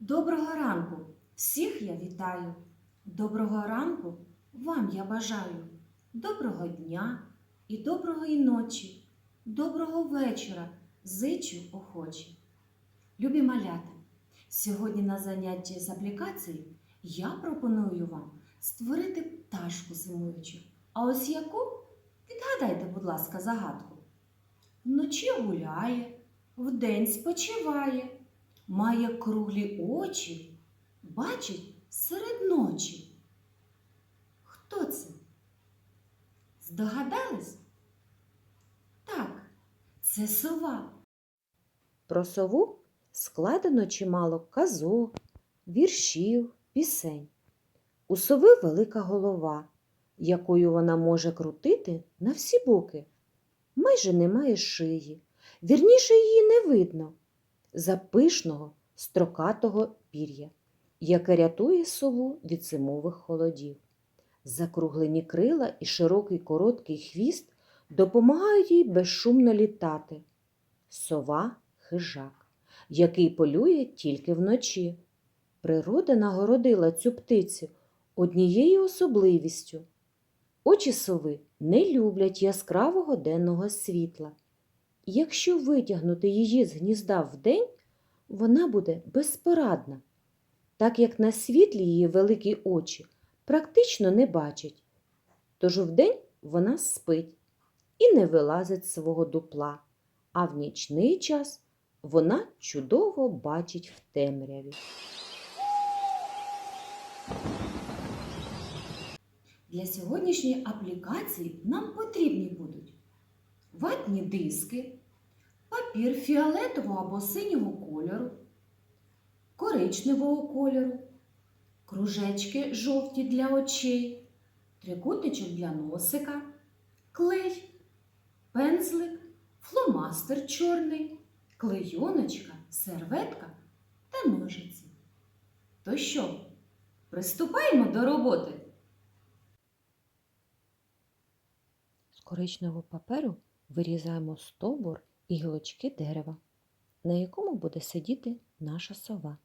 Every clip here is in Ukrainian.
Доброго ранку! Всіх я вітаю. Доброго ранку вам я бажаю. Доброго дня і доброї ночі, доброго вечора зичу охочі. Любі малята, сьогодні на занятті з аплікації я пропоную вам створити пташку зимуючу. А ось яку? Відгадайте, будь ласка, загадку. Вночі гуляє, вдень спочиває має круглі очі, бачить серед ночі. Хто це? Здогадались? Так, це сова. Про сову складено чимало казок, віршів, пісень. У сови велика голова, якою вона може крутити на всі боки. Майже немає шиї, вірніше її не видно запишного строкатого пір'я, яке рятує сову від зимових холодів. Закруглені крила і широкий короткий хвіст допомагають їй безшумно літати. Сова хижак, який полює тільки вночі. Природа нагородила цю птицю однією особливістю. Очі сови не люблять яскравого денного світла. Якщо витягнути її з гнізда вдень, вона буде безпорадна, так як на світлі її великі очі практично не бачать. Тож вдень вона спить і не вилазить з свого дупла, а в нічний час вона чудово бачить в темряві. Для сьогоднішньої аплікації нам потрібні будуть ватні диски, папір фіолетового або синього кольору, коричневого кольору, кружечки жовті для очей, трикутничок для носика, клей, пензлик, фломастер чорний, клейоночка, серветка та ножиці. То що, приступаємо до роботи? З коричневого паперу вирізаємо стовбур і гілочки дерева, на якому буде сидіти наша сова.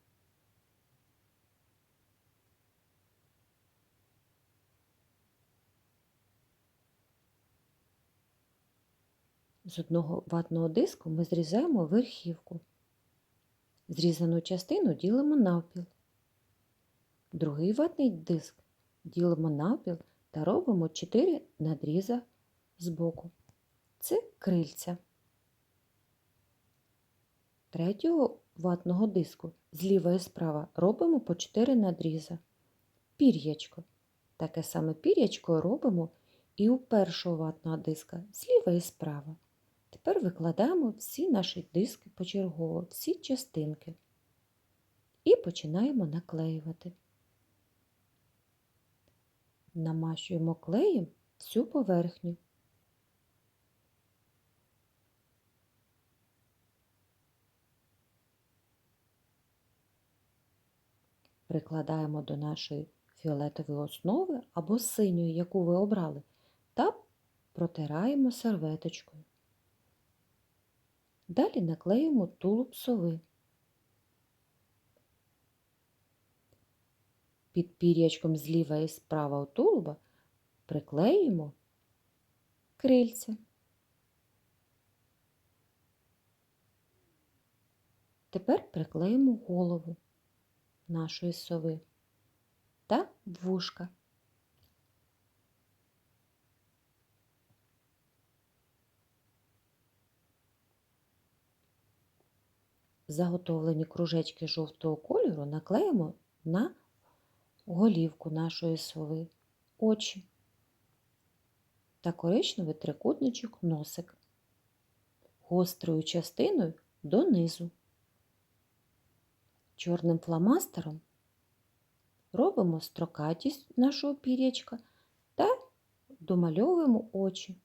З одного ватного диску ми зрізаємо верхівку. Зрізану частину ділимо навпіл. Другий ватний диск ділимо навпіл та робимо 4 надріза збоку. Це крильця. Третього ватного диску зліва і справа робимо по 4 надріза. Пір'ячко. Таке саме пір'ячко робимо і у першого ватного диска зліва і справа. Тепер викладаємо всі наші диски почергово, всі частинки. І починаємо наклеювати. Намащуємо клеєм всю поверхню. Прикладаємо до нашої фіолетової основи або синьої, яку ви обрали, та протираємо серветочкою. Далі наклеїмо тулуб сови. Під пір'ячком зліва і справа у тулуба приклеїмо крильця. Тепер приклеїмо голову нашої сови та вушка. Заготовлені кружечки жовтого кольору наклеїмо на голівку нашої сови, очі та коричневий трикутничок носик, гострою частиною донизу. Чорним фломастером робимо строкатість нашого пір'ячка та домальовуємо очі.